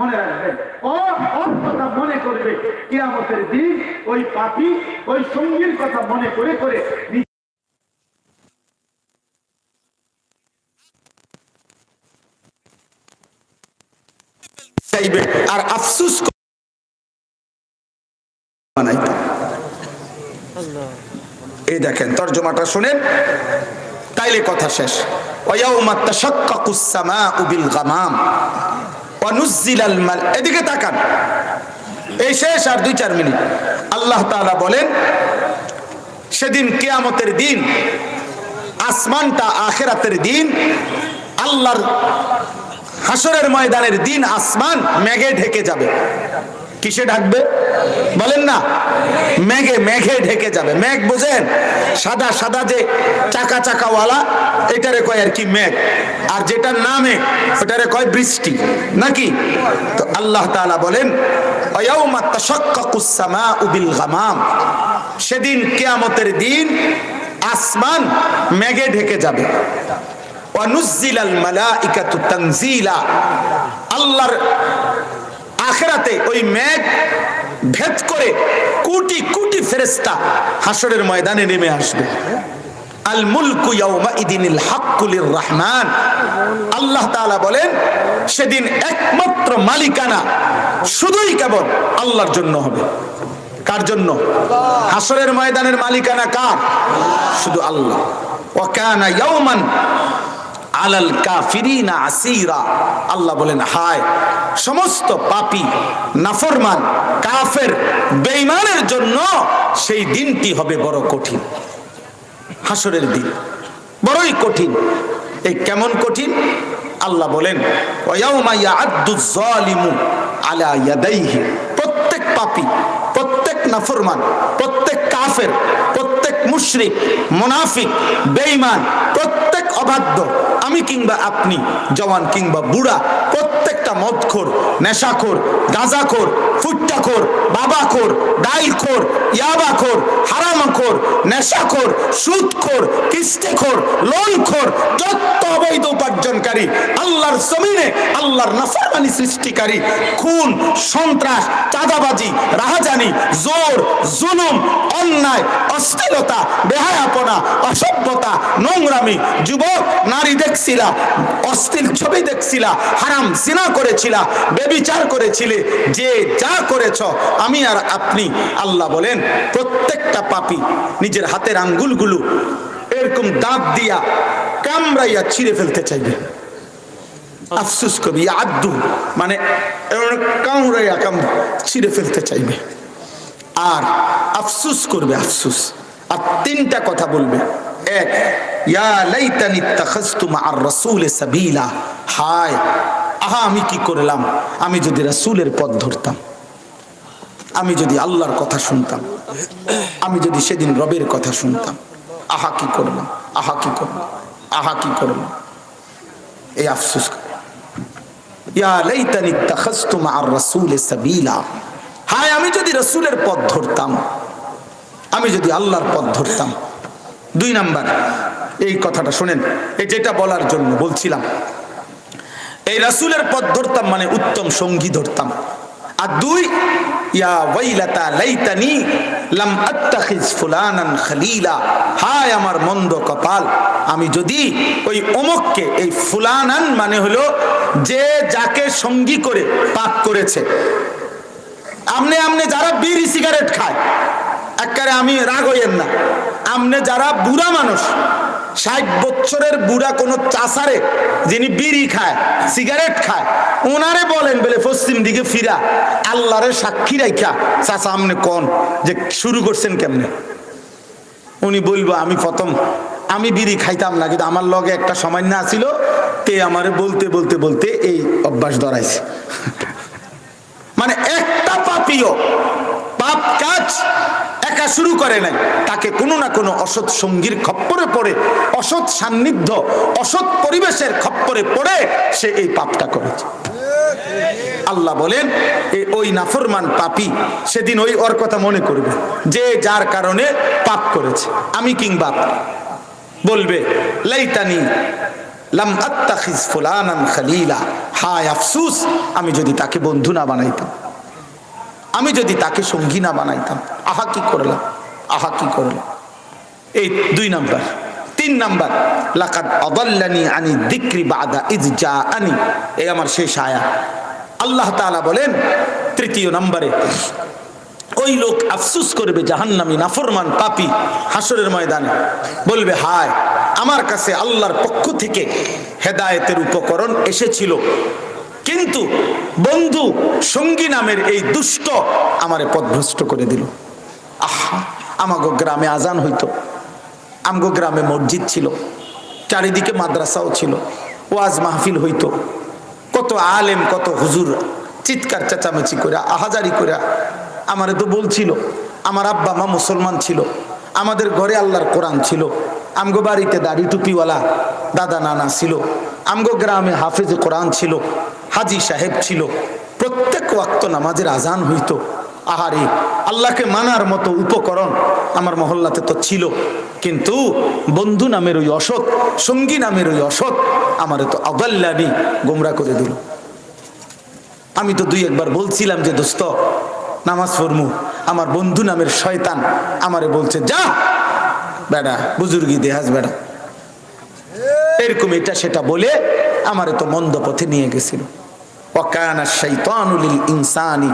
মনে রাখবেন। কথা মনে করবে। কিয়ামতের দিন ওই পাপি, ওই সঙ্গীর কথা মনে করে করে আর আফসুস এই দেখেন, তর্জমাটা শুনেন। তাইলে কথা শেষ। ওয়াউমা তাশাক্কাকুস সামাউ বিল গামাম। ওয়া নুজ্জিলাল মাল, এদিকে তাকান। এই শেষ আর দুই চার মিনিট। আল্লাহ তালা বলেন, সেদিন কেয়ামতের দিন, আসমানটা আখেরাতের দিন, আল্লাহর হাসরের ময়দানের দিন আসমান মেঘে ঢেকে যাবে। কিসে ঢাকবে বলেন না। মেঘে মেঘে ঢেকে যাবে। মেঘ বুঝেন? সাদা সাদা যে চাকা, চাকাওয়ালা, এটারে কয় আর কি মেঘ। আর যেটার নামে, ওটারে কয় বৃষ্টি। নাকি? তো আল্লাহ তাআলা বলেন সেদিন কেয়ামতের দিন আসমান মেঘে ঢেকে যাবে। আল্লাহর আখেরাতে ওই মেঘ ভেদ করে কোটি কোটি ফেরেশতা হাসরের ময়দানে নেমে আসবে। সেদিন একমাত্র মালিকানা শুধুই কেবল আল্লাহর জন্য হবে। কার জন্য? হাসরের ময়দানের মালিকানা শুধু আল্লাহ। ওয়াকানা ইয়াউমান আলাল কাফিরিনা আসিরা। আল্লাহ বলেন, হায়, সমস্ত পাপী, নাফরমান, কাফের, বেঈমানের জন্য সেই দিনটি হবে বড় কঠিন। হাসরের দিন, বড়ই কঠিন। এই কেমন কঠিন? আল্লাহ বলেন আলা ইয়াদাইহি। প্রত্যেক পাপী, প্রত্যেক নাফরমান, প্রত্যেক কাফের, প্রত্যেক মুশরিক, মুনাফিক, বেঈমান, প্রত্যেক অবাধ্য। আমি কিংবা আপনি জওয়ান কিংবা বুড়া প্রত্যেকটা মদখোর, নেশাখোর, গাঁজাখোর, ফুট্টাখোর, বাবাখোর, ডাইলখোর, ইয়াবাখোর, হারামাখোর, নেশাখোর, সুদখোর, কিস্তিখোর, লোনখোর, যত অবৈধ উপার্জনকারী, আল্লাহর জমিনে আল্লাহর নাফরমানি সৃষ্টিকারী, খুন, সন্ত্রাস, চাঁদাবাজি, রাহাজানি, জোর, জুলুম, অন্যায় অস্থিরতা বেহায়াপনা, অসভ্যতা, নোংরামি, যুবক, নারী দেখছিলা অস্থির ছবি দেখছিলা, হারাম সিনা করেছিলা, বেবিচার করেছিলে, যে যা করেছ, আমি আর আপনি, আল্লাহ বলেন, প্রত্যেকটা পাপি নিজের হাতের আঙ্গুলগুলো এরকম দাঁত দিয়া কামড়াইয়া ছিঁড়ে ফেলতে চাইবে। আফসুস কবি, আদু মানে কামড়াইয়া কাম ছিঁড়ে ফেলতে চাইবে। আর আফসুস করবে আফসুস। আর তিনটা কথা বলবে। এক, ইয়া লাইতানি তাখাস্তু মা'আর রাসূল সাবিলা। হায় আহা, আমি কি করলাম? আমি যদি রাসূলের পথ ধরতাম, আমি যদি আল্লাহর কথা শুনতাম, আমি যদি সেদিন রবের কথা শুনতাম, আহা, কি করলাম? আহা, কি করলাম? আহা, কি করলাম? এই আফসুস আমি যদি রাসূলের পথ ধরতাম, আমি যদি আল্লাহর পথ ধরতাম। দুই নাম্বার, এই কথাটা শোনেন, এই যেটা বলার জন্য বলছিলাম এই রাসূলের পথ ধরতাম মানে উত্তম সঙ্গী ধরতাম। আর দুই হায় আমার মন্দ কপাল, আমি যদি ওই অমককে, এই ফুলানান মানে হলো যে যাকে সঙ্গী করে পাপ করেছে। আমনে আমনে যারা বিড়ি সিগারেট খায় একবারে আমি রাগ হইয়েন না। আমনে যারা বুড়া মানুষ ষাট বছরের বুড়া কোনো চাষারে যিনি বিড়ি খায়, সিগারেট খায় ওনারে বলেন বলে পশ্চিম দিকে ফিরা, আল্লাহরে সাক্ষী রাখা চাষা আমনে কোন যে শুরু করছেন কেমনে? উনি বলব, আমি প্রথম, আমি বিড়ি খাইতাম না, কিন্তু আমার লগে একটা সময় না ছিল তে আমারে বলতে বলতে বলতে এই অভ্যাস ধরাইছে। মানে একটা পাপিও পাপ কাজ একা শুরু করে নাই। তাকে কোনো না কোনো অসৎ সঙ্গীর খপ্পরে পড়ে, অসৎ সান্নিধ্য, অসৎ পরিবেশের খপ্পরে পড়ে সে এই পাপটা করেছে। আল্লাহ বলেন, এ ওই নাফরমান পাপি সেদিন ওই ওর কথা মনে করবে, যে যার কারণে পাপ করেছে। আমি কিংবা বলবে, লাইতানি লাম আত্তাখিজ ফুলানান খলিলা। হায় আফসুস, আমি যদি তাকে বন্ধু না বানাইতাম। আমি যদি তাকে সঙ্গী না বানাইতাম, আহা কি করলাম? আহা কি করলাম? এই দুই নাম্বার। তিন নাম্বার, লাকাদ আদাল্লানি আনি দিক্রি বাদা ইজ আনি এই আমার শেষ আয়া। আল্লাহ তাআলা বলেন, তৃতীয় নম্বরে, ওই লোক আফসুস করবে জাহান্নামী নাফরমান পাপি হাসরের ময়দানে। বলবে, হায়, আমার কাছে আল্লাহর পক্ষ থেকে হেদায়েতের উপকরণ এসেছিল। কিন্তু বন্ধু সঙ্গী নামের এই দুষ্ট আমারে পথভ্রষ্ট করে দিল। আহা, আমাগো গ্রামে আজান হইতো। আমগো গ্রামে মসজিদ ছিল। চারিদিকে মাদ্রাসাও ছিল। ওয়াজ মাহফিল হইতো। কত আলেম, কত হুজুর চিৎকার, চেঁচামেচি করে আহাজারি করে আমারে তো বলছিল আমার আব্বা, মা মুসলমান ছিল। আমাদের ঘরে আল্লাহর কোরআন ছিল। আমগো বাড়িতে দাড়ি টুপিওয়ালা দাদা, নানা ছিল। আমগো গ্রামে হাফেজ কোরআন ছিল, হাজি সাহেব ছিল। প্রত্যেক ওয়াক্ত নামাজের আজান হইতো। আহারে, আল্লাহকে মানার মতো উপকরণ আমার মহল্লাতে তো ছিল। কিন্তু বন্ধু নামের ওই অসৎ, সঙ্গী নামের ওই অসৎ আমারে তো আদাল্লানি গোমরা করে দিল। আমি তো দুই একবার বলছিলাম যে, দোস্ত, নামাজ পড়মু। আমার বন্ধু নামের শয়তান আমারে বলছে, যা, বেড়া, বুজুর্গি দেহাজ বেড়া। এরকম এটা সেটা বলে আমার তো মন্দ পথে নিয়ে গেছিল। ইনসানি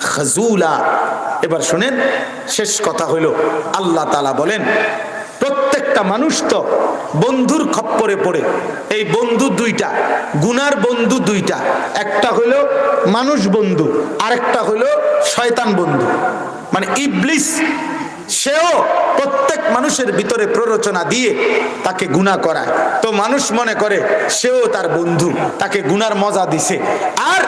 খাজুলা। এবার শুনেন, শেষ কথা হইল, আল্লাহ তালা বলেন, প্রত্যেকটা মানুষ তো বন্ধুর খপ্পরে পড়ে। এই বন্ধু দুইটা, গুনার বন্ধু দুইটা। একটা হলো মানুষ বন্ধু, আরেকটা হলো শয়তান বন্ধু। মানে ইবলিস সেও প্রত্যেক মানুষের ভিতরে প্ররোচনা দিয়ে তাকে গুণা করায়। তো মানুষ মনে করে সেও তার বন্ধু, তাকে গুনার মজা দিছে। আর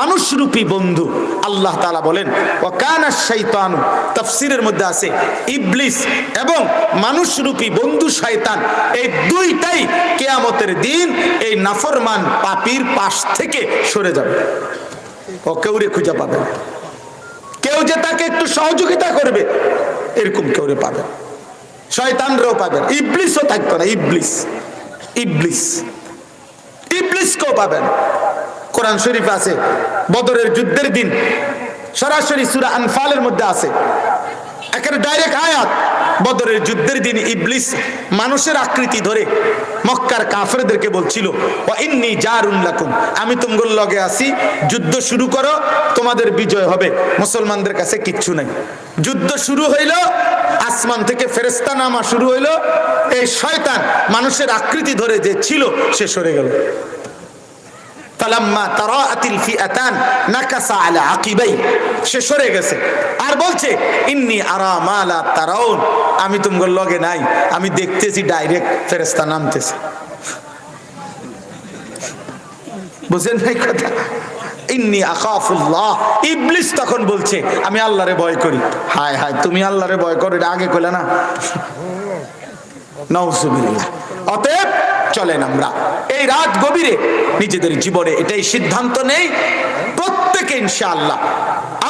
মানুষরূপী বন্ধু, আল্লাহ তালা বলেন ও কানা শৈতানু তাফসিরের মধ্যে আছে, ইবলিস এবং মানুষরূপী বন্ধু শয়তান, এই দুইটাই কেয়ামতের দিন এই নাফরমান পাপির পাশ থেকে সরে যাবে। ও কেউরে খুঁজে পাবে কেউ যে তাকে একটু সহযোগিতা করবে এরকম কেউ পাবেন শয়তানরাও পাবেন ইবলিসও থাকতো না। ইবলিস। ইবলিস। ইবলিসকেও পাবেন কোরআন শরীফ আছে, বদরের যুদ্ধের দিন। সরাসরি সুরা আনফালের মধ্যে আছে। একের ডাইরেক্ট আয়াত। বদরের যুদ্ধের দিন ইবলিস মানুষের আকৃতি ধরে মক্কার কাফেরদেরকে বলছিল ও ইন্নি জারুন লাকুম, আমি তোমার লগে আছি, যুদ্ধ শুরু করো, তোমাদের বিজয় হবে। মুসলমানদের কাছে কিচ্ছু নাই। যুদ্ধ শুরু হইল, আসমান থেকে ফেরেস্তা নামা শুরু হইল, এই শয়তান মানুষের আকৃতি ধরে যে ছিল, সে সরে গেল। বলছে আমি বুঝেন ইন্নি ইবলিস তখন বলছে, আমি আল্লাহরে ভয় করি। হায় হায়, তুমি আল্লাহরে ভয় করো, এটা আগে কইলে না? অতএব চলেন আমরা। এই রাত গভীরে নিজেদের জীবনে এটাই সিদ্ধান্ত নেই। প্রত্যেকে ইনশাআল্লাহ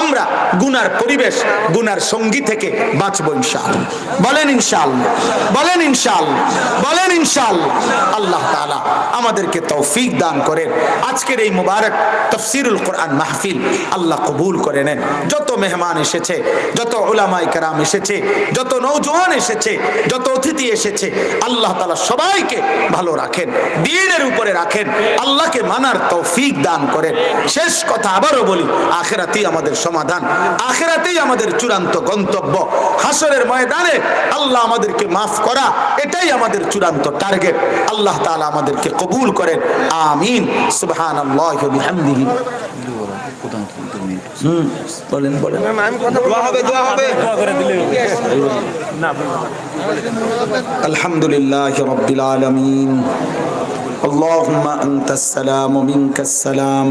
আমরা গুনার পরিবেশ, গুনার সঙ্গী থেকে বাঁচবো ইনশাআল্লাহ। বলেন ইনশাআল্লাহ বলেন ইনশাআল্লাহ বলেন ইনশাআল্লাহ। আল্লাহ তাআলা আমাদেরকে তৌফিক দান করেন। আজকের এই মুবারক তফসিরুল কোরআন মাহফিল আল্লাহ কবুল করে নেন। যত মেহমান এসেছে, যত ওলামাই কেরাম এসেছে, যত নৌজওয়ান এসেছে, যত অতিথি এসেছে, আল্লাহ তাআলা সবাইকে ভালো রাখেন, দিনের উপরে রাখেন, আল্লাহকে মানার তৌফিক দান করেন। শেষ কথা আবারও বলি, আখেরাতেই আমাদের সমাধান আখেরাতেই আমাদের চূড়ান্ত গন্তব্য হাসরের ময়দানে আল্লাহ আমাদেরকে মাফ করা এটাই আমাদের চূড়ান্ত টার্গেট আল্লাহ তাআলা আমাদেরকে কবুল করেন আমিন সুবহানাল্লাহি ওয়া বিহামদিহি হুম বলেন বলেন الحمد لله رب العالمين اللهم أنت السلام منك السلام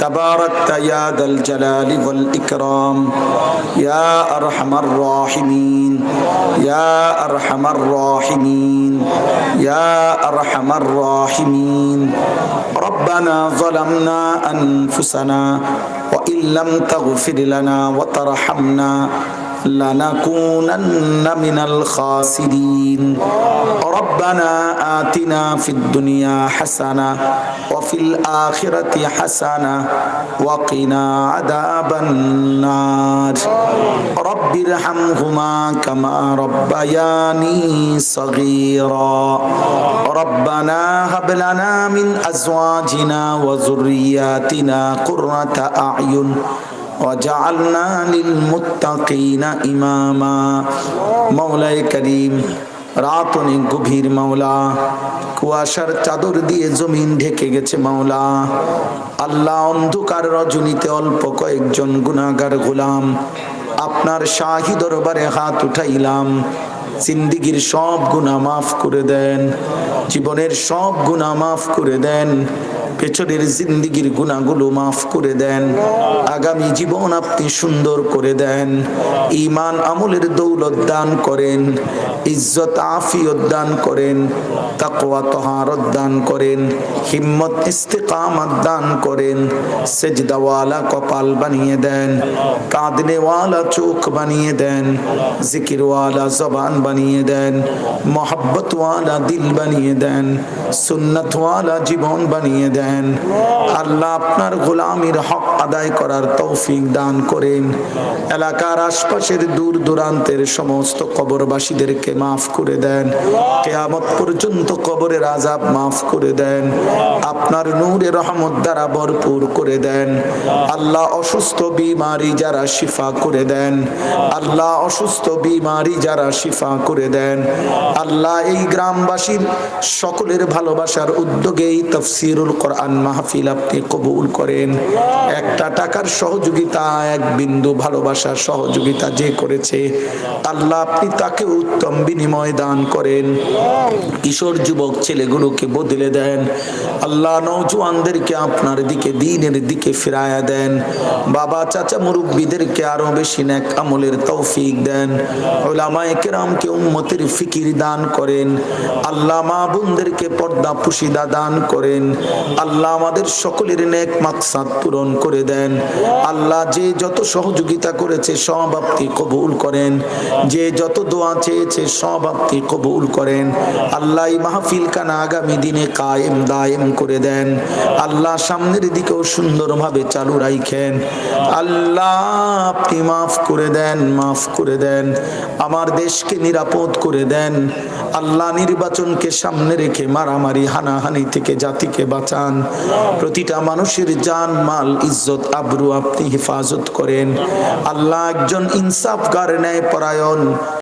تباركت يا ذا الجلال والإكرام يا أرحم الراحمين يا أرحم الراحمين يا أرحم الراحمين. ربنا ظلمنا أنفسنا وإن لم تغفر لنا وترحمنا لنكونن من الخاسرين. ربنا آتنا في الدنيا حسنة وفي الآخرة حسنة وقنا عذاب النار. رب ارحمهما كما ربياني صغيرا. ربنا هب لنا من أزواجنا وذرياتنا قرة أعين وجعلنا للمتقين إماما مولاي كريم রাত অনেক গভীর মাওলা কুয়াশার চাদর দিয়ে জমিন ঢেকে গেছে মাওলা আল্লাহ অন্ধকার রজনীতে অল্প কয়েকজন গুনাগার গোলাম আপনার শাহী দরবারে হাত উঠাইলাম জিন্দিগির সব গুণা মাফ করে দেন, জীবনের সব গুণা মাফ করে দেন, পেছনের জিন্দিগির গুণাগুলো মাফ করে দেন, আগামী জীবন আপনি সুন্দর করে দেন ইমান আমলের দৌলত দান করেন, ইজ্জত আফিয়ত দান করেন, তাকওয়া তহারত দান করেন, হিম্মত ইস্তেকামত দান করেন, সেজদাওয়ালা কপাল বানিয়ে দেন, কাঁদনেওয়ালা চোখ বানিয়ে দেন, জিকিরওয়ালা জবান বানিয়ে দেন, মোহাব্বতওয়ালা দিল বানিয়ে দেন, সুন্নতওয়ালা জীবন বানিয়ে দেন। আল্লাহ আপনার গোলামির হক আদায় করার তৌফিক দান করেন। এলাকার আশপাশের দূর দূরান্তের সমস্ত কবরবাসীদেরকে মাফ করে দেন। কেয়ামত পর্যন্ত কবরের আজাব মাফ করে দেন। আপনার নূরে রহমত দ্বারা ভরপুর করে দেন। আল্লাহ অসুস্থ বিমারি যারা শিফা করে দেন। আল্লাহ অসুস্থ বিমারি যারা শিফা করে দেন। আল্লাহ এই গ্রামবাসীর সকলের ভালোবাসার উদ্যোগেই তফসিরুল কোরআন মাহফিল আপনি কবুল করেন। একটা টাকার সহযোগিতা, এক বিন্দু ভালোবাসার সহযোগিতা যে করেছে, আল্লাহ আপনি তাকে উত্তম বিনিময় দান করেন। কিশোর যুবক ছেলেগুলোকে বদলে দেন। আল্লাহ নৌজওয়ানদেরকে আপনার দিকে, দিনের দিকে ফিরায়া দেন। বাবা, চাচা, মুরব্বীদেরকে আরও বেশি নেক আমলের তৌফিক দেন। ওলামায়ে কেরামকে উম্মতের ফিকির দান করেন, আল্লাহ মা বোনদেরকে পর্দা পুশিদা দান করেন, আল্লাহ আমাদের সকলের নেক মাকসাদ পূরণ করে দেন। আল্লাহ যে যত সহযোগিতা করেছে সব আপনি কবুল করেন, যে যত দোয়া চেয়েছে সব আপনি কবুল করেন। আল্লাহ মাহফিল কানা আগামী দিনে কায়েম দায়েম করে দেন। আল্লাহ সামনের দিকেও সুন্দরভাবে চালু রাখেন আল্লাহ আপনি মাফ করে দেন, মাফ করে দেন। আমার দেশকে নিরাপদ করে দেন। আল্লাহ নির্বাচনকে সামনে রেখে মারামারি, হানাহানি থেকে জাতিকে বাঁচান। প্রতিটা মানুষের জান, মাল, ইজ্জত, আবরু আপনি হেফাজত করেন। আল্লাহ একজন ইনসাফ ইনসাফগার ন্যায় পরায়ণ